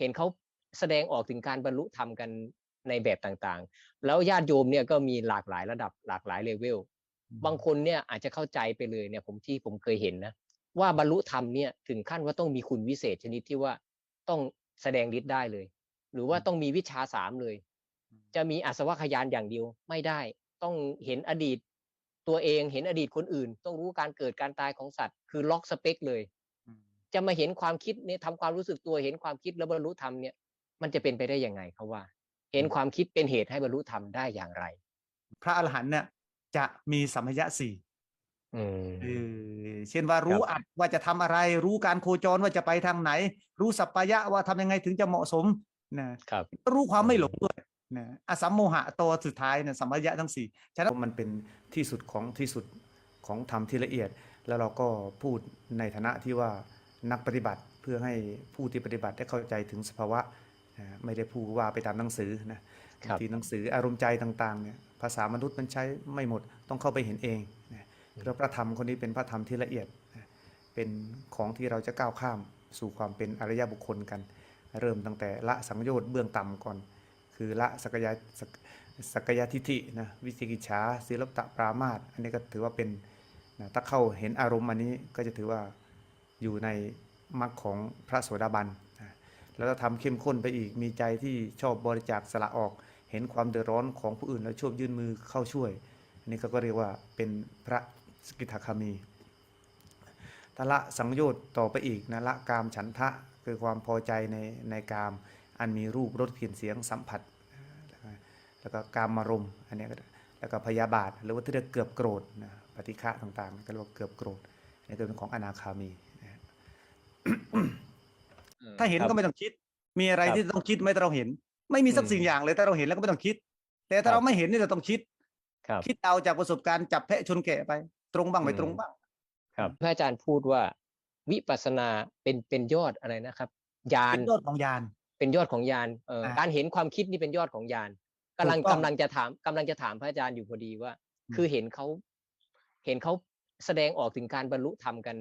เห็นเขาแสดงออกถึงการบรรลุธรรมกันในแบบต่างๆ แล้วญาติโยมเนี่ยก็มีหลากหลายระดับหลากหลายเลเวล บางคนเนี่ยอาจจะเข้าใจไปเลยเนี่ยผมที่ผมเคยเห็นนะว่าบรรลุธรรมเนี่ยถึงขั้นว่าต้องมีคุณวิเศษชนิดที่ว่าต้องแสดงฤทธิ์ได้เลย หรือว่าต้องมีวิชาสามเลย จะมีอาสวะขยานอย่างเดียวไม่ได้ ต้องเห็นอดีตตัวเองเห็นอดีตคนอื่น ต้องรู้การเกิดการตายของสัตว์ คือล็อกสเปคเลย จะมาเห็นความคิดเนี่ยทำความรู้สึกตัวเห็นความคิดแล้วบรรลุธรรมเนี่ย มันจะเป็นไปได้ยังไงเขาว่า เห็นความคิดเป็นเหตุให้บรรลุธรรมได้อย่างไร พระอรหันต์เนี่ยจะมีสัมภยะสี่อืมเออเช่นว่ารู้ครับอัดว่าจะทำอะไร รู้การโคจรว่าจะไปทางไหน รู้สัปปายะว่าทำยังไงถึงจะเหมาะสมนะครับรู้ความไม่หลงด้วยนะอสัมโมหะตัวสุดท้ายเนี่ยสัมภยะทั้งสี่ฉะนั้นมันเป็นที่สุดของที่สุดของธรรมที่ละเอียด แล้วเราก็พูดในฐานะที่ว่า นักปฏิบัติเพื่อให้ผู้ที่ปฏิบัติได้เข้าใจถึงสภาวะนะไม่ได้พูดว่าไปตามหนังสือนะครับที่หนังสืออารมณ์ใจต่างๆเนี่ยภาษามนุษย์มันใช้ไม่หมดต้องเข้าไปเห็นเองนะแล้วพระธรรมคนนี้เป็นพระธรรมที่ละเอียดนะเป็นของที่เราจะก้าวข้ามสู่ความเป็นอริยบุคคลกัน เริ่มตั้งแต่ละสังโยชน์เบื้องต่ำก่อน คือละสักยะสักสักยะทิฏฐินะวิจิกิจฉาศิลปะปรามาสอันนี้ก็ถือว่าเป็นนะถ้าเข้าเห็นอารมณ์อันนี้ก็จะถือว่า อยู่ในมรรคของพระโสดาบันแล้วถ้าทำเข้มข้นไปอีกมีใจที่ชอบบริจาคสละออกเห็นความเดือดร้อนของผู้อื่นแล้วชอบยื่นมือเข้าช่วยอันนี้ก็ก็เรียกว่าเป็นพระสกิทาคามีถ้าละสังโยชน์ต่อไปอีกนะละกามฉันทะคือความพอใจในในกาม อันมีรูปรสกลิ่นเสียงสัมผัส แล้วก็การมารมณ์อันนี้แล้วก็พยาบาทหรือว่าที่เรียกเกือบโกรธนะปฏิฆะต่างๆก็เรียกว่าเกือบโกรธอันนี่ก็เป็นของอนาคามี ถ้าเห็นก็ไม่ต้องคิด มีอะไรครับที่ต้องคิดไม่ต้องเห็น ไม่มีสักอืมสิ่งอย่างเลยถ้าเราเห็นแล้วก็ไม่ต้องคิด แต่ถ้าครับเราไม่เห็นนี่เราต้องคิดครับคิดเอาจากประสบการณ์จับแพะชนแกะไป ตรงบ้างไม่อืมตรงบ้างครับพระอาจารย์พูดว่าวิปัสสนาเป็นเป็นยอดอะไรนะครับญาณเป็นยอดของยานเป็นยอดของญาณเอ่ออ่าการเห็นความคิดนี่เป็นยอดของญาณกำลังถูกต้องกำลังจะถามกำลังจะถามพระอาจารย์อยู่พอดีว่าอืมคือเห็นเขาเห็นเขาแสดงออกถึงการบรรลุธรรมกัน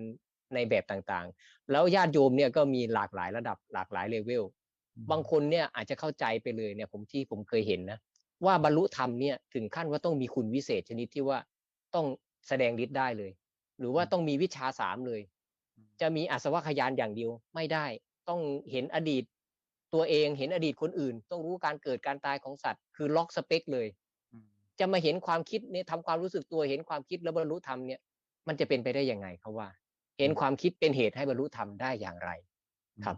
ในแบบต่างๆ แล้วญาติโยมเนี่ยก็มีหลากหลายระดับหลากหลายเลเวลบางคนเนี่ยอาจจะเข้าใจไปเลยเนี่ยผมที่ผมเคยเห็นนะว่าบรรลุธรรมเนี่ยถึงขั้นว่าต้องมีคุณวิเศษชนิดที่ว่าต้องแสดงฤทธิ์ได้เลย หรือว่าต้องมีวิชาสามเลย จะมีอาสวะขยานอย่างเดียวไม่ได้ ต้องเห็นอดีต ตัวเองเห็นอดีตคนอื่น ต้องรู้การเกิดการตายของสัตว์ คือล็อกสเปคเลยอืมจะมาเห็นความคิดเนี่ยทำความรู้สึกตัวเห็นความคิดแล้วบรรลุธรรมเนี่ย มันจะเป็นไปได้ยังไงเขาว่า เห็นความคิดเป็นเหตุให้บรรลุธรรมได้อย่างไรครับ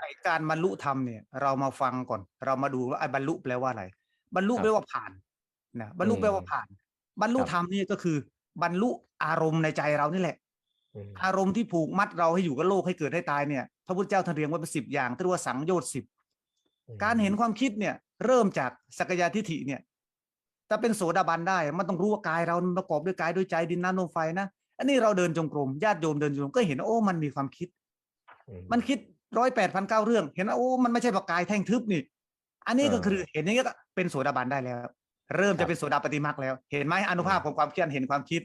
ไอการบรรลุธรรมเนี่ย เรามาฟังก่อน เรามาดูว่าไอ้บรรลุแปลว่าอะไร บรรลุครับแปลว่าผ่านนะบรรลุอืมแปลว่าผ่าน บรรลุครับธรรมนี่ก็คือ บรรลุอารมณ์ในใจเรานี่แหละอืมอารมณ์ที่ผูกมัดเราให้อยู่กับโลกให้เกิดให้ตายเนี่ยพระพุทธเจ้าท่านเรียงไว้เป็นสิบอย่างที่เรียกว่าสังโยชน์สิบการเห็นความคิดเนี่ย เริ่มจากสักยะทิฏฐิเนี่ยถ้าเป็นโสดาบันได้ มันต้องรู้ว่ากายเรามันประกอบด้วยกายด้วยใจดินน้ำลมไฟนะ อันนี้เราเดินจงกรมญาติโยมเดินจงกรมก็เห็นว่าโอ้มันมีความคิดอืมมันคิดร้อยแปดพันเก้าเรื่อง เห็นว่าโอ้มันไม่ใช่ปากกายแท่งทึบนี่ อันนี้ก็เออคือเห็นอย่างนี้ก็เป็นโสดาบันได้แล้ว เริ่มครัจะบเป็นโสดาปฏิมาคแล้ว เห็นไหมอนุภาพของความคิดเห็นความคิด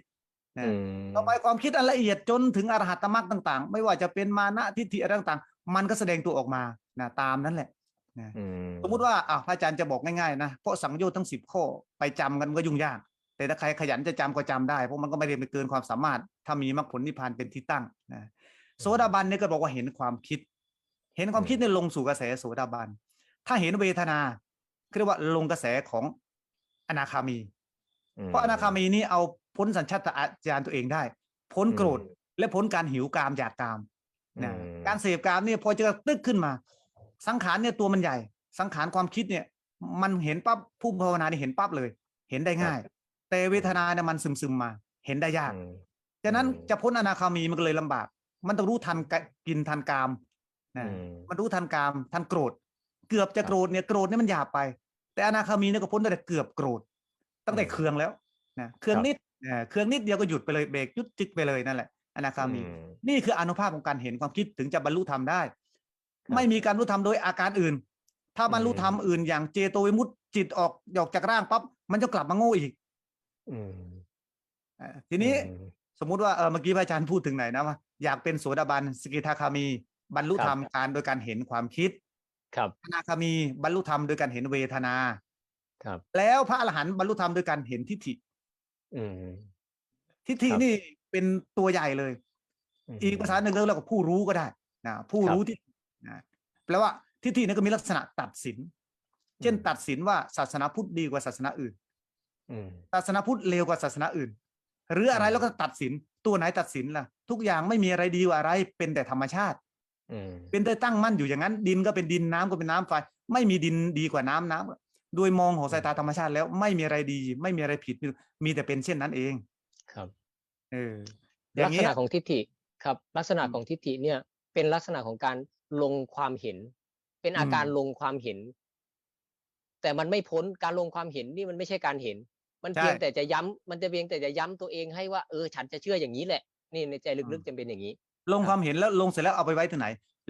นะอืมต่อไปความคิดอันละเอียดจนถึงอรหัตตมรรคต่าง ๆ ไม่ว่าจะเป็นมานะทิฏฐิอะไรต่างๆ มันก็แสดงตัวออกมานะตามนั้นแหละนะอืมสมมุติว่าอะพระอาจารย์จะบอกง่ายๆนะเพราะสังโยชน์ทั้งสิบข้อไปจำกันก็ยุ่งยาก แต่ถ้าใครขยันจะจำก็จำได้เพราะมันก็ไม่ได้ไปเกินความสามารถ ถ้ามีมรรคผลนิพพานเป็นที่ตั้งนะโสดาบันเนี่ยก็บอกว่าเห็นความคิด เห็นความคิดเนี่ยลงสู่กระแสโสดาบัน ถ้าเห็นเวทนาเรียกว่าลงกระแสของอนาคามี เพราะอนาคามีนี่เอาพ้นสัญชาตญาณตัวเองได้ พ้นโกรธอืมและพ้นการหิวกามอยากกามนะอืมการเสพกามเนี่ยพอเจอตึกขึ้นมา สังขารเนี่ยตัวมันใหญ่ สังขารความคิดเนี่ย มันเห็นปั๊บผู้ภาวนาเนี่ยเห็นปั๊บเลย เห็นได้ง่าย แต่เวทนาเนี่ยมันซึมซึมๆมา เห็นได้ยากอืมฉะนั้นอืมจะพ้นอนาคามีมันก็เลยลำบาก มันต้องรู้ทันกะกินทันกามนะอืมมันรู้ทันกามทันโกรธ เกือบจะครับโกรธเนี่ยโกรธเนี่ยมันหยาบไป แต่อนาคามีเนี่ยก็พ้นตั้งแต่เกือบโกรธ ตั้งแต่อืมเคืองแล้วนะเคืองครับนิดเอ่อเคืองนิดเดียวก็หยุดไปเลยเบรกยุดจิกไปเลยนั่นแหละอนาคามีอืมนี่คืออนุภาพของการเห็นความคิดถึงจะบรรลุธรรมได้ครับไม่มีการบรรลุธรรมโดยอาการอื่น ถ้าบรรลุธรรมอื่นอย่างเจโตวิมุตติจิตออกออกจากร่างปั๊บมันจะกลับมาโง่อีก อืมอ่าทีนี้อืมสมมุติว่าเออเมื่อกี้พระอาจารย์พูดถึงไหนนะว่าอยากเป็นโสดาบันสกิทาคามี บรรลุครับธรรมการโดยการเห็นความคิดครับอนาคามีบรรลุธรรมโดยการเห็นเวทนา ครับ แล้วพระอรหันต์บรรลุธรรมโดยการเห็นทิฏฐิ อืม ทิฏฐิครับ นี่เป็นตัวใหญ่เลย ม อีกภาษาหนึ่งเรียกว่าผู้รู้ก็ได้นะผู้ครับรู้ที่นะแปลว่าทิฏฐินี่ก็มีลักษณะตัดสิน เช่นอืม ตัดสินว่าศาสนาพุทธดีกว่าศาสนาอื่นอืม ศาสนาพุทธเลวกว่าศาสนาอื่น หรืออะไรอืมแล้วก็ตัดสินตัวไหนตัดสินล่ะ ทุกอย่างไม่มีอะไรดีกว่าอะไร เป็นแต่ธรรมชาติอืมเป็นแต่ตั้งมั่นอยู่อย่างนั้น ดินก็เป็นดินน้ำก็เป็นน้ำไฟ ไม่มีดินดีกว่าน้ำน้ำโดยมองของสายตาธรรมชาติแล้วไม่มีอะไรดี ไม่มีอะไรผิดมีแต่เป็นเช่นนั้นเอง ครับเอออลัย่ากงษเงี้ยณะของทิฏฐิครับ ลักษณะอืมของทิฏฐิเนี่ย เป็นลักษณะของการลงความเห็น เป็นอาการอืมลงความเห็น แต่มันไม่พ้นการลงความเห็นนี่มันไม่ใช่การเห็น มันใช่เพียงแต่จะย้ำมันจะเพียงแต่จะย้ำตัวเองให้ว่าเออฉันจะเชื่ออย่างนี้แหละ นี่ในใจอืลึกมๆจะเป็นอย่างนี้ ลงความเห็นแล้วลงเสร็จแล้วเอาไปไว้ที่ไหน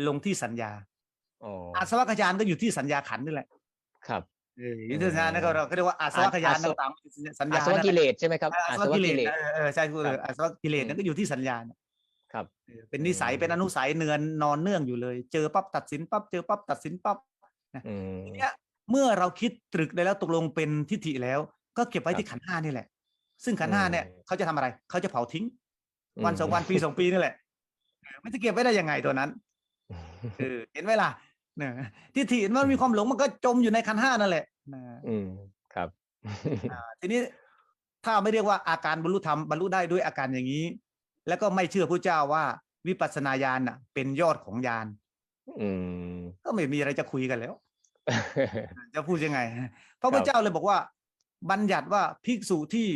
ลงที่สัญญาอ๋ออาสวัคยานก็อยู่ที่สัญญาขันธ์นี่แหละ ครับเอออยู่ที่สัญญานั่นก็เราก็เรียกว่าอาสวัคยานอาสวะต่างๆสัญอาญาสวะนั่นกิแหเลละสใช่ไหมครับอาสวะกิเลสเออเออใช่คือครับอาสวะกิเลสอืมนั่นก็อยู่ที่สัญญาน่ะครับเออเป็นนิสัยเป็นอนุสัยเนือนนอนเนื่องอยู่เลย เจอปั๊บตัดสินปั๊บเจอปั๊บตัดสินปั๊บอืมทีเนี้ยเมื่อเราคิดตรึกได้แล้วตกลงเป็นทิฏฐิแล้ว ก็เก็บไว้ครับที่ขันธ์ห้านี่แหละ ซึ่งขันธ์ห้าเนี่ยอืมเขาจะทำอะไรเขาจะเผาทิ้ง วันอืมสองวันปีสองปีนี่แหละเออมันจะเก็บไว้ได้ยังไงตัวนั้นเออเห็นไหมล่ะเนี่ยทิฏฐิมันมีความหลงมันก็จมอยู่ในขันธ์ห้านั่นแหละนะอืมครับอ่าทีนี้ถ้าไม่เรียกว่าอาการบรรลุธรรมบรรลุได้ด้วยอาการอย่างนี้ แล้วก็ไม่เชื่อพระเจ้าว่าวิปัสสนาญาณน่ะ เป็นยอดของญาณอืมก็ไม่มีอะไรจะคุยกันแล้ว จะพูดยังไง พระครัพุทบธเจ้าเลยบอกว่า บัญญัติว่าภิกษุที่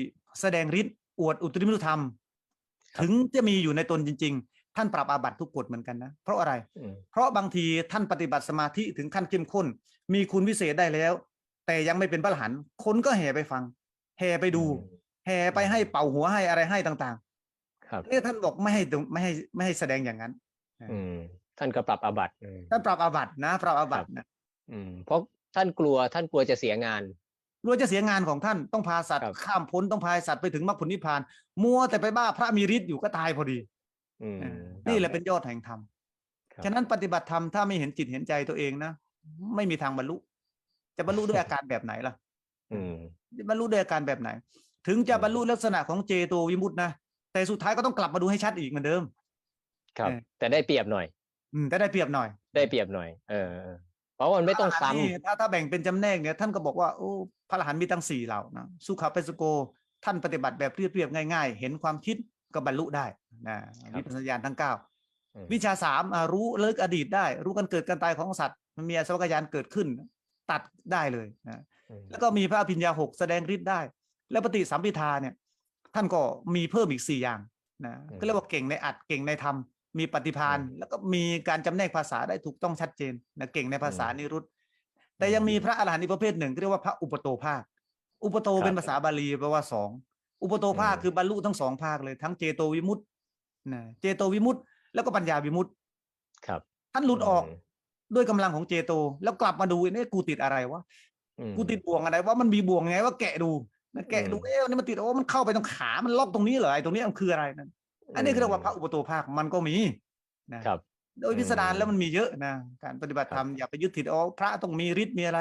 แสดงฤทธิ์อวดอุตริมนุธรรม ถึงจะมีอยู่ในตนจริง ๆ ท่านปรับอาบัติทุกกฎเหมือนกันนะ เพราะอะไรอืมเพราะบางทีท่านปฏิบัติสมาธิถึงขั้นเข้มข้น มีคุณวิเศษได้แล้ว แต่ยังไม่เป็นพระอรหันต์คนก็แห่ไปฟัง แห่ไปดู แห่ไปให้เป่าหัวให้อะไรให้ต่างครับๆนี่ท่านบอกไม่ให้ไม่ให้ไม่ให้แสดงอย่างนั้นอืมท่านก็ปรับอาบัติอืมท่านปรับอาบัตินะ ปรับอาบัตินะอืมเพราะท่านกลัวท่านกลัวจะเสียงาน กลัวจะเสียงานของท่านต้องพาสัตว์ครับ ข้ามพ้นต้องพาสัตว์ไปถึงมรรคผลนิพพาน มัวแต่ไปบ้าพระมีฤทธิ์อยู่ก็ตายพอดี อืม นี่แหละเป็นยอดแห่งธรรม ครับ ฉะนั้นปฏิบัติธรรมถ้าไม่เห็นจิตเห็นใจตัวเองนะ ไม่มีทางบรรลุ จะบรรลุด้วยอาการแบบไหนล่ะ อืมจะบรรลุด้วยอาการแบบไหน ถึงจะอืมบรรลุลักษณะของเจโตวิมุตตินะ แต่สุดท้ายก็ต้องกลับมาดูให้ชัดอีกเหมือนเดิม ครับ เออ แต่ได้เปรียบหน่อย อืมแต่ได้เปรียบหน่อย ได้เปรียบหน่อย เออเออเพ ราะว่ามันไม่ต้องซ้ำพระรหันต์นี่ถ้าถ้าแบ่งเป็นจำแนกเนี่ยท่านก็บอกว่าโอ้พระอรหันต์มีตั้งสี่เหล่านะสุขเปสโก ท่านปฏิบัติแบบเรียบๆง่าย ๆ เห็นความคิดก็บรรลุได้นะครับวิปัสสนาญาณทั้งเก้าอืมวิชาสามอ่ารู้เลิกอดีตได้ รู้กันเกิดกันตายของสัตว์ มันมีอสวัคยานเกิดขึ้น ตัดได้เลยนะอืมแล้วก็มีพระอภิญญาหกแสดงฤทธิ์ได้ แล้วปฏิสัมพิทาเนี่ย ท่านก็มีเพิ่มอีกสี่อย่างนะก็เรียกว่าเก่งในอัดเก่งในธรรม มีปฏิพานแล้วก็มีการจำแนกภาษาได้ถูกต้องชัดเจนนะเก่งในภาษานิรุตแต่ยังมีพระอรหันต์อีกประเภทหนึ่งที่เรียกว่าพระอุปโตภาค อุปโตเป็นภาษาบาลีแปลว่าสองอุปโตภาคคือบรรลุทั้งสองภาคเลยทั้งเจโตวิมุตตินะเจโตวิมุตติแล้วก็ปัญญาวิมุตติครับ ท่านหลุดออกมด้วยกำลังของเจโต แล้วกลับมาดูเนี่ยกูติดอะไรวะอืมกูติดบ่วงอะไรว่ามันมีบ่วงไงว่าแกะดูนะแกะดูอืมเอ๊ะนี่มันติดโอ้มันเข้าไปตรงขา มันล็อกตรงนี้เหรอไอ้ตรงนี้มันคืออะไรนั่น อันนี้คือเรียกว่าพระอุปโตภาคมันก็มีนะครับ โดยพิสดารอืมแล้วมันมีเยอะนะการปฏิบัติธรรมอย่าไปยึดติดอ๋อพระต้องมีฤทธิ์มีอะไร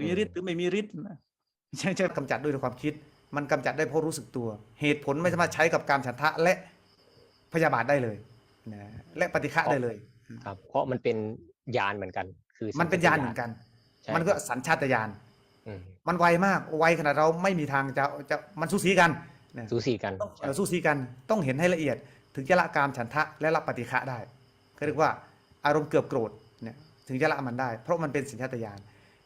มีอืมฤทธิ์หรือไม่มีฤทธิ์นะใช่ใช่กำจัดด้วยความคิด มันกำจัดได้เพราะรู้สึกตัว เหตุผลไม่สามารถใช้กับการฉันทะและพยาบาทได้เลยนะและปฏิฆะได้เลย ครับ เพราะมันเป็นยานเหมือนกัน คือมันเป็นญาณเหมือนกันใช่มันก็สัญชาตญาณอืมมันไวมากไวขนาดเราไม่มีทางจะจะมันสู้สีกัน นะสูสีกัน ต้องเอ่อสู้สีกันต้องเห็นให้ละเอียด ถึงจะละกามฉันทะและละปฏิฆะได้ก็เรียกว่าอารมณ์เกือบโกรธเนี่ยถึงจะละมันได้ เพราะมันเป็นสัญชาตญาณ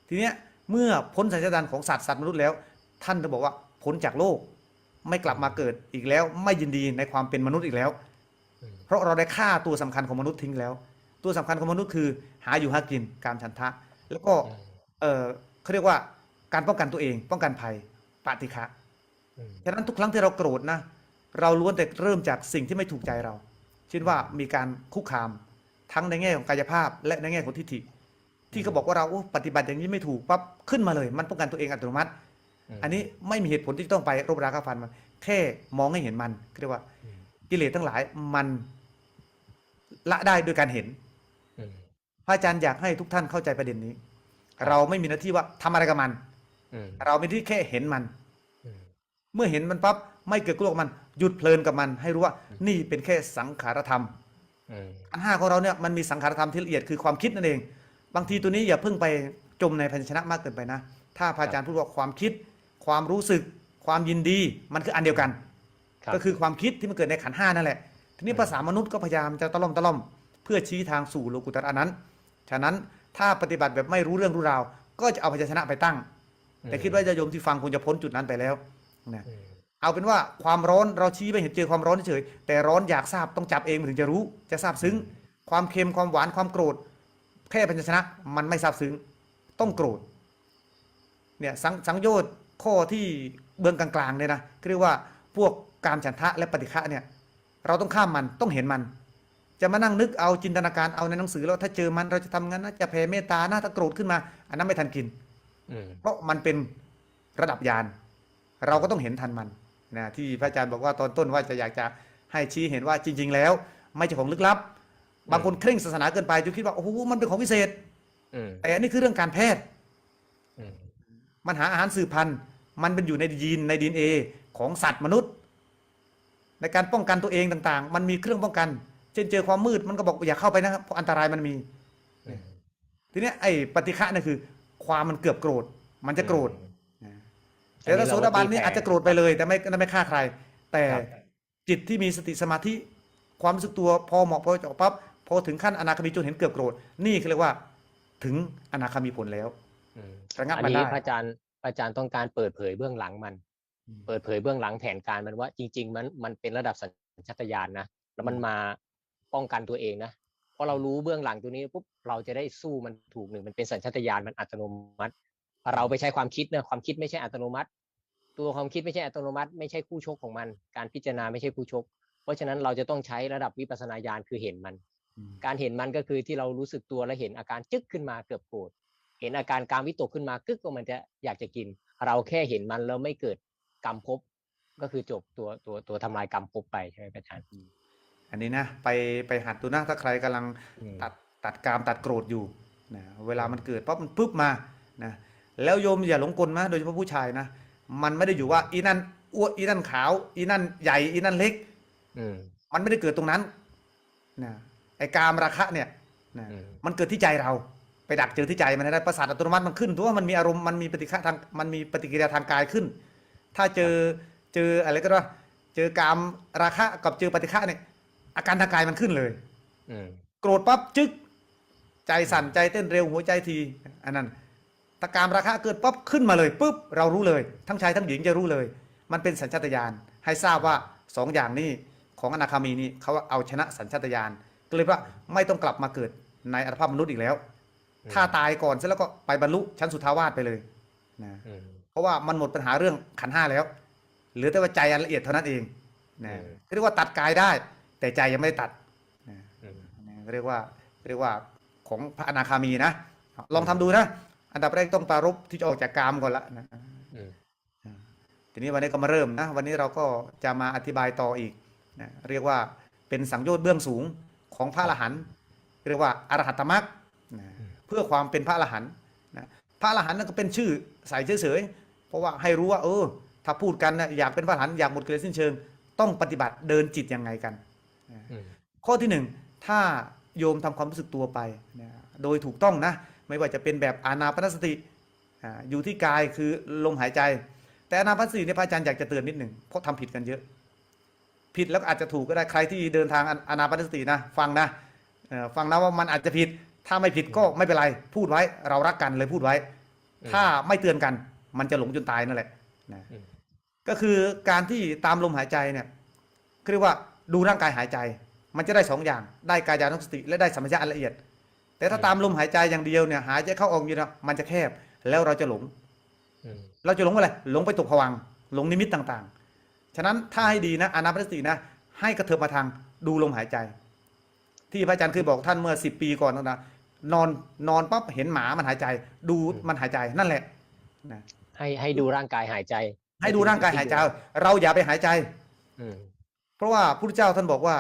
ทีเนี้ยเมื่อพ้นสัญชาตญาณของสัตว์สัตว์มนุษย์แล้ว ท่านจะบอกว่าพ้นจากโลก ไม่กลับมาเกิดอีกแล้ว ไม่ยินดีในความเป็นมนุษย์อีกแล้ว อืม เพราะเราได้ฆ่าตัวสำคัญของมนุษย์ทิ้งแล้ว ตัวสำคัญของมนุษย์คือ หาอยู่หากินการฉันทะ แล้วก็อืมเออเขาเรียกว่าการป้องกันตัวเองป้องกันภัยปฏิฆะอืม ฉะนั้นทุกครั้งที่เราโกรธนะ เราล้วนแต่เริ่มจากสิ่งที่ไม่ถูกใจเรา เช่นว่ามีการคุกคามทั้งในแง่ของกายภาพ และในแง่ของทิฏฐิ ที่เขาบอกว่าเราโอ้ปฏิบัติอย่างนี้ไม่ถูกปั๊บขึ้นมาเลย มันป้องกันตัวเองอัตโนมัติมอันนี้ไม่มีเหตุผลที่ต้องไปรบราฆ่าฟันมันแค่มองให้เห็นมันเรียกว่าอืมกิเลสทั้งหลายมันละได้โดยการเห็นพระอาจารย์อยากให้ทุกท่านเข้าใจประเด็นนี้ เราไม่มีหน้าที่ว่าทำอะไรกับมันอืมเรามีหน้าที่แค่เห็นมันอืม เมื่อเห็นมันปั๊บไม่เกิดกลัวกับมันหยุดเพลินกับมันให้รู้ว่านี่เป็นแค่สังขารธรรมอืมอันห้าของเราเนี่ยมันมีสังขารธรรมที่ละเอียดคือความคิดนั่นเอง บางทีตัวนี้อย่าเพิ่งไปจมในภาชนะมากเกินไปนะ ถ้าพระอาจารย์พูดว่าความคิด ความรู้สึก ความยินดีมันคืออันเดียวกันรับก็คือความคิดที่มันเกิดในขันธ์ห้านั่นแหละ ทีนี้อืมภาษามนุษย์ก็พยายามจะตะล่อมตะล่อม เพื่อชี้ทางสู่โลกุตระนั้น ฉะนั้นถ้าปฏิบัติแบบไม่รู้เรื่องรู้ราว ก็จะเอาพยัญชนะไปตั้ง แต่คิดว่าญาติโยมที่ฟังคงจะพ้นจุดนั้นไปแล้ว นะอืมเอาเป็นว่าความร้อนเราชี้ไปเห็นเจอความร้อนเฉยๆแต่ร้อนอยากทราบต้องจับเองมันถึงจะรู้จะทราบซึ้ง ความเค็มความหวานความโกรธแค่พยัญชนะมันไม่ทราบซึ้ง ต้องโกรธเนี่ยสังสังโยชน์ข้อที่เบื้องกลางๆเนี่ยนะเรียกว่าพวกการฉันทะและปฏิฆะเนี่ยเราต้องข้ามมันต้องเห็นมัน จะมานั่งนึกเอาจินตนาการเอาในหนังสือแล้วถ้าเจอมันเราจะทำงั้นนะจะแผ่เมตตานะถ้าโกรธขึ้นมา อันนั้นไม่ทันกินอืมเพราะมันเป็นระดับยาน เราก็ต้องเห็นทันมันนะที่พระอาจารย์บอกว่าตอนต้นว่าจะอยากจะให้ชี้เห็นว่าจริง ๆ แล้ว ไม่ใช่ของลึกลับ บางคนเคร่งศาสนาเกินไปจนคิดว่าโอ้โหมันเป็นของพิเศษอืมแต่อันนี้คือเรื่องการแพทย์อืมมันหาอาหารสืบพันธุ์มันเป็นอยู่ในยีนในดีเอของสัตว์มนุษย์ ในการป้องกันตัวเองต่าง ๆ มันมีเครื่องป้องกัน เช่นเจอความมืดมันก็บอกอย่าเข้าไปนะครับเพราะอันตรายมันมีอืมทีเนี้ยไอ้ปฏิฆะนี่คือ ความมันเกือบโกรธ มันจะโกรธ แต่ถ้าโสดาบันนี่อาจจะโกรธไปเลย แต่ไม่ไม่ฆ่าใคร แต่ครับจิตที่มีสติสมาธิความรู้สึกตัวพอเหมาะพอเจาะปั๊บพอถึงขั้นอนาคามีจนเห็นเกือบโกรธนี่คือเรียกว่าถึงอนาคามีผลแล้วอืมระงับอันมันนี้ได้พระอาจารย์พระอาจารย์ต้องการเปิดเผยเบื้องหลังมัน เปิดเผยเบื้องหลังแผนการมันว่า จริง ๆ มันมันเป็นระดับสัญชาตญาณนะแล้วมันมาป้องกันตัวเองนะพอเรารู้เบื้องหลังตัวนี้ปุ๊บเราจะได้สู้มันถูกหนึ่งมันเป็นสัญชาตญาณมันอัตโนมัติ เราไปใช้ความคิดนะความคิดไม่ใช่อัตโนมัติ ตัวความคิดไม่ใช่อัตโนมัติ ไม่ใช่คู่ชกของมัน การพิจารณาไม่ใช่คู่ชก เพราะฉะนั้นเราจะต้องใช้ระดับวิปัสสนาญาณคือเห็นมัน การเห็นมันก็คือที่เรารู้สึกตัวและเห็นอาการจึ๊กขึ้นมาเกือบโกรธเห็นอาการการวิตกขึ้นมากึกก็มันจะอยากจะกิน เราแค่เห็นมันแล้วไม่เกิดกรรมภพก็คือจบตัวตัวตัวทำลายกรรมภพไปใช่ไหมอาจารย์อันนี้นะไปไปหัดดูนะถ้าใครกำลังอืมตัดตัดกามตัดโกรธอยู่นะเวลามันเกิดปั๊บมันปุ๊บมานะ แล้วโยมอย่าหลงกลนะโดยเฉพาะผู้ชายนะ มันไม่ได้อยู่ว่า อีนั่นอ้วนอีนั่นขาว อีนั่นใหญ่อีนั่นเล็กอืมมันไม่ได้เกิดตรงนั้นนะไอ้กามราคะเนี่ยนะอืมมันเกิดที่ใจเรา ไปดักเจอที่ใจมันให้ได้ประสาทอัตโนมัติมันขึ้นถือว่ามันมีอารมณ์มันมีปฏิฆะทางมันมีปฏิกิริยาทางกายขึ้น ถ้าเจอเจออะไรก็ว่า เจอกามราคะกับเจอปฏิฆะเนี่ยอาการทางกายมันขึ้นเลยอืมโกรธปั๊บจึ๊กใจสั่นใจเต้นเร็วหัวใจทีอันนั้น ตะกามราคะเกิดปั๊บขึ้นมาเลยปุ๊บเรารู้เลย ทั้งชายทั้งหญิงจะรู้เลย มันเป็นสัญชาตญาณให้ทราบว่าสองอย่างนี้ของอนาคามีนี่เขาเอาชนะสัญชาตญาณก็เลยว่าไม่ต้องกลับมาเกิดในอัตภาพมนุษย์อีกแล้ว ถ้าตายก่อนเสร็จแล้วก็ไปบรรลุชั้นสุทาวาสไปเลยนะอืมเพราะว่ามันหมดปัญหาเรื่องขันธ์ห้าแล้วเหลือแต่ว่าใจอันละเอียดเท่านั้นเองนะอืมเรียกว่าตัดกายได้ แต่ใจยังไม่ได้ตัดนะอืมนะเรียกว่าเรียกว่าของพระอนาคามีนะ ลองทำดูนะ อันดับแรกต้องปรารบที่จะออกจากกามก่อนละนะอืมทีนี้วันนี้ก็มาเริ่มนะวันนี้เราก็จะมาอธิบายต่ออีกนะเรียกว่าเป็นสังโยชน์เบื้องสูงของพระอรหันต์เรียกว่าอรหัตตมรรคนะเพื่อความเป็นพระอรหันต์นะพระอรหันต์นั่นก็เป็นชื่อใส่เฉยๆเพราะว่าให้รู้ว่าเออ ถ้าพูดกันนะอยากเป็นพระอรหันต์อยากหมดกิเลสสิ้นเชิง ต้องปฏิบัติเดินจิตยังไงกันอืมข้อที่หนึ่งถ้าโยมทำความรู้สึกตัวไปนะโดยถูกต้องนะ ไม่ว่าจะเป็นแบบอานาปนสติอ่าอยู่ที่กายคือลมหายใจ แต่อานาปนสติเนี่ยพระอาจารย์อยากจะเตือนนิดหนึ่งเพราะทำผิดกันเยอะ ผิดแล้วก็อาจจะถูกก็ได้ใครที่เดินทางอาอานาปนสตินะฟังนะเอ่อฟังนะว่ามันอาจจะผิด ถ้าไม่ผิดก็ไม่เป็นไรพูดไว้ เรารักกันเลยพูดไว้ ถ้าไม่เตือนกัน มันจะหลงจนตายนั่นแหละนะอืมก็คือการที่ตามลมหายใจเนี่ยเรียกว่าดูร่างกายหายใจ มันจะได้สองอย่างได้กายานุสติ และได้สัมผัสอันละเอียด แต่ถ้าตามลมหายใจอย่างเดียวเนี่ยหายใจเข้าออกอยู่นะมันจะแคบแล้วเราจะหลงอืมเราจะหลงอะไรหลงไปตกผวังค์หลงนิมิตต่างๆ ฉะนั้นถ้าให้ดีนะอานาปานสตินะ ให้กระเถิบมาทางดูลมหายใจ ที่พระอาจารย์เคยบอกท่านเมื่อสิบปีก่อนนะนอนนอนปั๊บเห็นหมามันหายใจ ดูมันหายใจนั่นแหละนะให้ให้ดูร่างกายหายใจ ให้ดูร่างกายหายใจ เราอย่าไปหายใจอืมเพราะว่าพระพุทธเจ้าท่านบอกว่า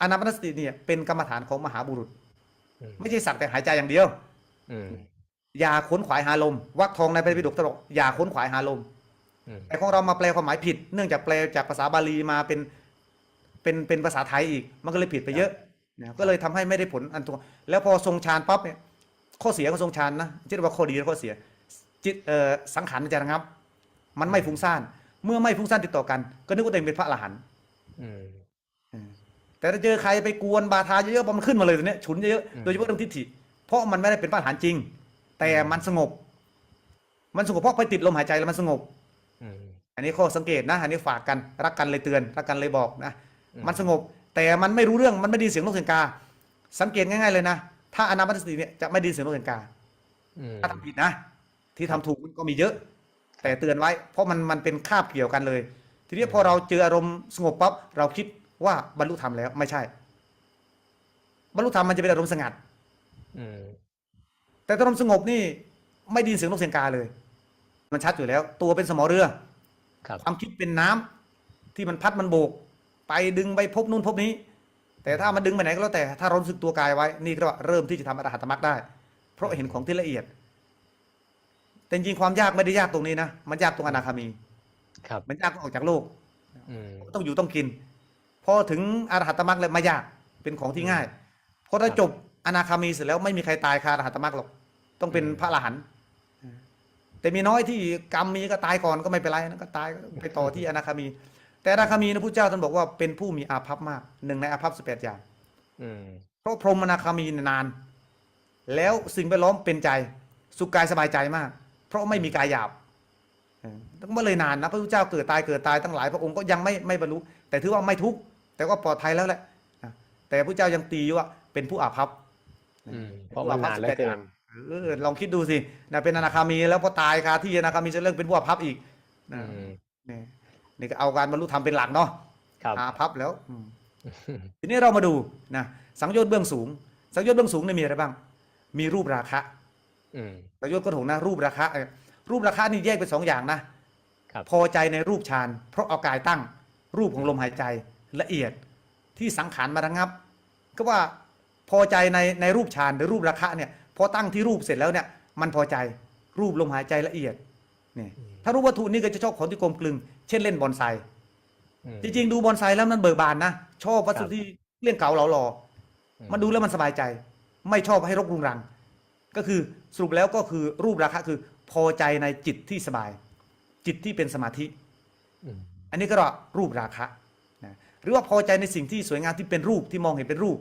อานาปานสติเนี่ยเป็นกรรมฐานของมหาบุรุษอืม ไม่ใช่สักแต่หายใจอย่างเดียวอืมอย่าค้นขวายหาลมวักทองในพระปิฎกตลกอย่าค้นขวายหาลมอืมแต่ของเรามาแปลความหมายผิด เนื่องจากแปลจากภาษาบาลีมาเป็นเป็นเป็นภาษาไทยอีก มันก็เลยผิดไปเยอะนะก็เลยทำให้ไม่ได้ผลอันตัวแล้วพอทรงฌานปั๊บเนี่ยข้อเสียของทรงฌานนะจิตว่าข้อดีและข้อเสีย จิตเอ่อสังขารมันจะระงับ มันไม่ฟุ้งซ่าน เมื่อไม่ฟุ้งซ่านติดต่อกัน ก็นึกว่าตัวเองเป็นพระอรหันต์อืมอืม แต่ถ้าเจอใครไปกวนบาทาเยอะๆมันขึ้นมาเลยตัวเนี้ยฉุนเยอะอืมๆโดยเฉพาะเรื่องทิฏฐิเพราะมันไม่ได้เป็นพระอรหันต์จริง แต่มันสงบ มันสงบเพราะไปติดลมหายใจแล้วมันสงบอืมอันนี้ข้อสังเกตนะ อันนี้ฝากกันรักกันเลยเตือนรักกันเลยบอกนะอืมมันสงบ แต่มันไม่รู้เรื่องมันไม่ไดีเสียงนกเสียงกา สังเกตง่ายๆเลยนะถ้าอนาปัสสติเนี่ยจะไม่ไดีเสียงนกเสียงกาอืมถ้าทำผิดนะ ที่ทำถูกมันก็มีเยอะ แต่เตือนไว้ เพราะมันมันเป็นคาบเกี่ยวกันเลย ทีนี้พอเราเจออารมณ์สงบปั๊บเราคิด ว่าบรรลุธรรมแล้วไม่ใช่ บรรลุธรรมมันจะเป็นอารมณ์สงัดอืมแต่ถ้าอารมณ์สงบนี่ ไม่ไดีเสียงนกเสียงกาเลย มันชัดอยู่แล้ว ตัวเป็นสมอเรือครับความคิดเป็นน้ำที่มันพัดมันโบก ไปดึงไปพบนู่นพบนี้ แต่ถ้ามันดึงไปไหนก็แล้วแต่ถ้าเรารู้สึกตัวกายไว้ นี่ก็เริ่มที่จะทำอรหัตมรรคได้ เพราะเห็นของที่ละเอียด แต่จริงๆความยากไม่ได้ยากตรงนี้นะมันยากตรงอนาคามี ครับ มันยากตรงออกจากโลกอืมต้องอยู่ต้องกินพ อถึงอรหัตมรรคแล้วไม่ยากเป็นของที่ง่าย เพราะถ้าครับจบอนาคามีเสร็จแล้วไม่มีใครตายคาอรหัตมรรคหรอก ต้องเป็นอืมพระอรหันต์แต่มีน้อยที่กรรมมีก็ตายก่อนก็ไม่เป็นไรนะก็ตายก็ไปต่อที่อนาคามี แต่อนาคามีนะพระเจ้าท่านบอกว่าเป็นผู้มีอาภัพมากหนึ่งในอาภัพสิบแปดอย่างอืมเพราะพรหมอนาคามีเนยนาน แล้วสิ่งแวดล้อมเป็นใจสุขกายสบายใจมาก เพราะไม่มีกายหยาบเออต้องมาเลยนานนะพระพุทธเจ้าเกิดตายเกิดตายตั้งหลาย พระองค์ก็ยังไม่ไม่บรรลุแต่ถือว่าไม่ทุกข์ แต่ว่าปลอดภัยแล้วแหละนะแต่พระเจ้ายังตีอยู่ว่าเป็นผู้อาภัพอืมเพราะมันนานเหลือเกินเออลองคิดดูสินะเป็นอนาคามีแล้วพอตายคาที่อนาคามีจะเรื่องเป็นผู้อาภัพอีกนะอืมนี่นี่ก็เอาการบรรลุธรรมเป็นหลักเนาะครับอาภัพแล้วอืมทีนี้เรามาดูนะสังโยชน์เบื้องสูง สังโยชน์เบื้องสูงเนี่ยมีอะไรบ้าง มีรูปราคะอืมสังโยชน์ก็ถูกนะ รูปราคะเอ่อรูปราคะนี่แยกเป็นสองอย่างนะครับพอใจในรูปฌานเพราะเอากายตั้ง รูปของลมหายใจ ละเอียดที่สังขารมาระงับ ก็ว่าพอใจในในรูปฌานหรือรูปราคะเนี่ยพอตั้งที่รูปเสร็จแล้วเนี่ยมันพอใจรูปลมหายใจละเอียดนี่ถ้ารูปวัตถุนี่ก็จะชอบของที่กลมกลึง เช่นเล่นบอนไซอืมจริงๆดูบอนไซแล้วมันเบิกบานนะชอบวัสครัดุบที่เลี่ยงเก่าเหลาหล่ออืมันดูแล้วมันสบายใจ ไม่ชอบให้รกรุงรัง ก็คือสรุปแล้วก็คือรูปราคะคือพอใจในจิตที่สบาย จิตที่เป็นสมาธิอืมอันนี้ก็เรียกว่ารูปราคะนะ หรือว่าพอใจในสิ่งที่สวยงามที่เป็นรูปที่มองเห็นเป็นรูป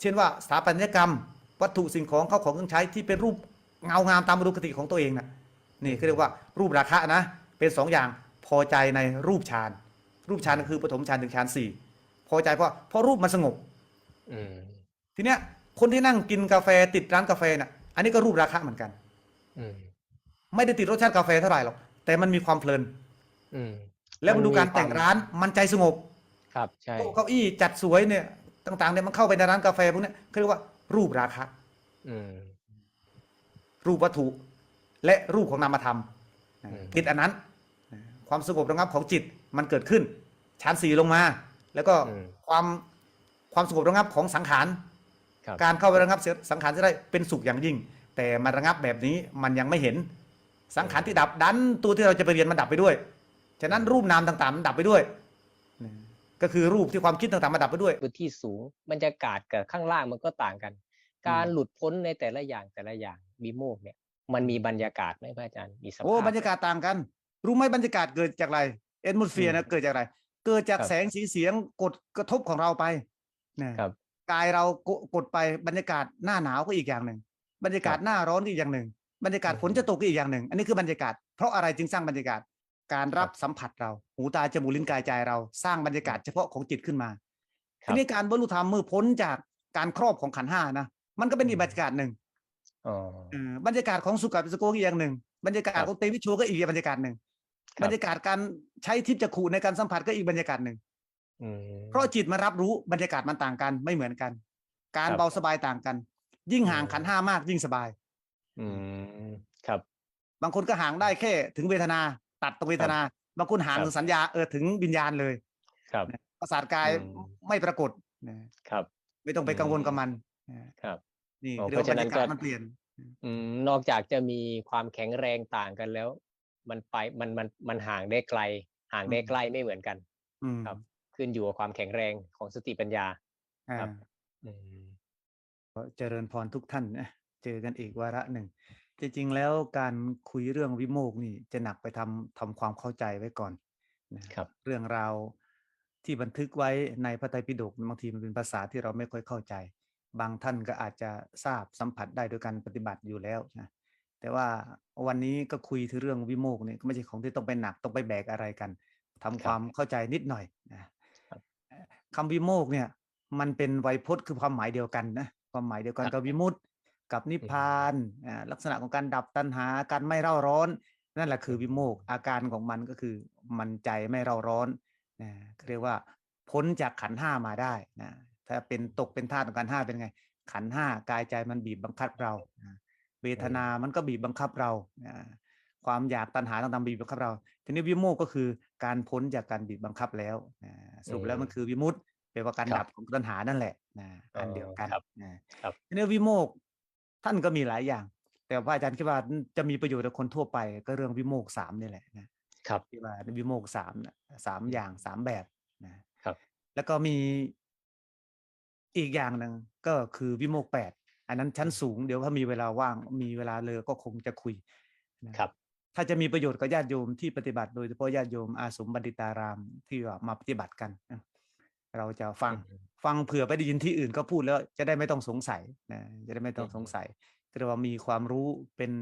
เช่นว่าสถาปัตยกรรม วัตถุสิ่งของเข้าของเครื่องใช้ที่เป็นรูปเงางามตามอุดมคติของตัวเองนะนี่เขาเรียกว่ารูปราคะนะเป็นสองอย่างพอใจในรูปฌานรูปฌานก็คือปฐมฌานถึงฌานสี่พอใจเพราะเพราะรูปมันสงบอืมทีเนี้ย คนที่นั่งกินกาแฟติดร้านกาแฟน่ะ อันนี้ก็รูปราคะเหมือนกันอืมไม่ได้ติดรสชาติกาแฟเท่าไหร่หรอกแต่มันมีความเพลินอืมแล้วมาดูการมันมีความแต่งร้านมันใจสงบ ครับใช่โต๊ะเก้าอี้จัดสวยเนี่ยต่างๆเนี่ยมันเข้าไปในร้านกาแฟพวกเนี้ยเขาเรียกว่ารูปราคะ อืม รูปวัตถุ และรูปของนามธรรมอืมติดอันนั้น ความสงบระงับของจิตมันเกิดขึ้น ชั้นสี่ลงมา แล้วก็อืม ความความสงบระงับของสังขาร ครับ การเข้าไประงับสังขารจะได้เป็นสุขอย่างยิ่ง แต่มาระงับแบบนี้มันยังไม่เห็น สังขารที่ดับดันตัวที่เราจะไปเรียนมันดับไปด้วย ฉะนั้นรูปนามต่างๆมันดับไปด้วยนะ ก็คือรูปที่ความคิดต่างๆมันดับไปด้วยพื้นที่สูงบรรยากาศกับข้างล่างมันก็ต่างกัน การหลุดพ้นในแต่ละอย่างแต่ละอย่างวิโมกข์เนี่ย มันมีบรรยากาศไหมพระอาจารย์มีสภาพโอ้บรรยากาศต่างกัน รู้ไหมบรรยากาศเกิดจากอะไรเอ็นมูสเฟียร์อืนะมเกิดจากอะไร เกิดจากครับแสงสีเสียงกดกระทบของเราไปนะครับกายเรากกดไปบรรยากาศหน้าหนาวก็อีกอย่างหนึ่ง บรรยากาศครับหน้าร้อนก็อีกอย่างหนึ่ง บรรยากาศอืมฝนจะตกก็อีกอย่างหนึ่ง อันนี้คือบรรยากาศเพราะอะไรจึงสร้างบรรยากาศ การรับสัมผัสเรา หูตาจมูกลิ้นกายใจเราสร้างบรรยากาศเฉพาะของจิตขึ้นมาครัทีบนี้การบรรลุธรรมเมื่อพ้นจากการครอบของขันธ์ห้านะมันก็เป็นอีกอืมบรรยากาศหนึ่งอ๋อเออบรรยากาศของสุกัปิสโกก็อีกอย่างหนึ่ง บรรยากาศครับของเตวิชโชก็อีกบรรยากาศหนึ่งครับบรรยากาศการใช้ทิพย์จักขู่ในการสัมผัสก็อีกบรรยากาศหนึ่งอืมเพราะจิตมารับรู้บรรยากาศมันต่างกันไม่เหมือนกัน การครับเบาสบายต่างกัน ยิ่งห่างอืมขันธ์ห้ามากยิ่งสบาย อืมครับ บางคนก็ห่างได้แค่ถึงเวทนา ตัดตรงเวทนาบางคนห่างครับถึงสัญญาเออถึงวิญญาณเลยครับประสาทกายอืมไม่ปรากฏนะครับ ไม่ต้องไปกังวลกับมันนะครับ นี่อ๋อเรียกว่าเพราะบรฉะนั้รนยากาศก็มันเปลี่ยนอืมนอกจากจะมีความแข็งแรงต่างกันแล้ว มันไปมันมันมันห่างได้ไกล ห่างได้อืมใกล้ไม่เหมือนกันอืมครับ ขึ้นอยู่กับความแข็งแรงของสติปัญญาอ่าครับอืมขอเจริญพรทุกท่านนะเจอกันอีกวาระหนึ่ง จริงๆแล้วการคุยเรื่องวิโมกข์นี่จะหนักไปทำทำความเข้าใจไว้ก่อนนะครับ เรื่องราวที่บันทึกไว้ในพระไตรปิฎกบางทีมันเป็นภาษาที่เราไม่ค่อยเข้าใจ บางท่านก็อาจจะทราบสัมผัสได้โดยการปฏิบัติอยู่แล้วนะแต่ว่าวันนี้ก็คุยถึงเรื่องวิโมกข์นี่ก็ไม่ใช่ของที่ต้องไปหนักต้องไปแบกอะไรกันทำความเข้าใจนิดหน่อยนะครับคำวิโมกข์เนี่ย มันเป็นไวยพจน์คือความหมายเดียวกันนะความหมายเดียวกันครับกับวิมุตติ กับนิพพานอ่าลักษณะของการดับตัณหาการไม่เร่าร้อน นั่นแหละคือวิโมกข์อาการของมันก็คือมันใจไม่เร่าร้อนนะเรียกว่าพ้นจากขันธ์ห้ามาได้นะถ้าเป็นตกเป็นธาตุของขันธ์ห้าเป็นไง ขันธ์ห้ากายใจมันบีบบังคับเรานะเวทนามันก็บีบบังคับเรานะความอยากตัณหาต่างๆบีบบังคับเราทีนี้วิโมกข์ก็คือการพ้นจากการบีบบังคับแล้วนะสรุปแล้วมันคือวิมุตติแปลว่าการครับดับของตัณหานั่นแหละนะอันเดียวกันครับนะครับทีนี้วิโมกข์ ท่านก็มีหลายอย่าง แต่พระอาจารย์คิดว่าจะมีประโยชน์กับคนทั่วไป ก็เรื่องวิโมกข์สามนี่แหละนะครับที่ว่าวิโมกข์สามน่ะสามอย่างสามแบบนะครับ แล้วก็มีอีกอย่างหนึ่งก็คือวิโมกข์แปดอันนั้นชั้นสูงเดี๋ยวถ้ามีเวลาว่างมีเวลาเลยก็คงจะคุยนะครับ ถ้าจะมีประโยชน์กับญาติโยมที่ปฏิบัติโดยเฉพาะญาติโยมอาสมบัณฑิตารามที่ว่ามาปฏิบัติกันนะ เราจะฟังอืมฟังเผื่อไปได้ยินที่อื่นก็พูดแล้วจะได้ไม่ต้องสงสัยนะจะได้ไม่ต้องอืมสงสัยก็เรียกว่ามีความรู้เป็น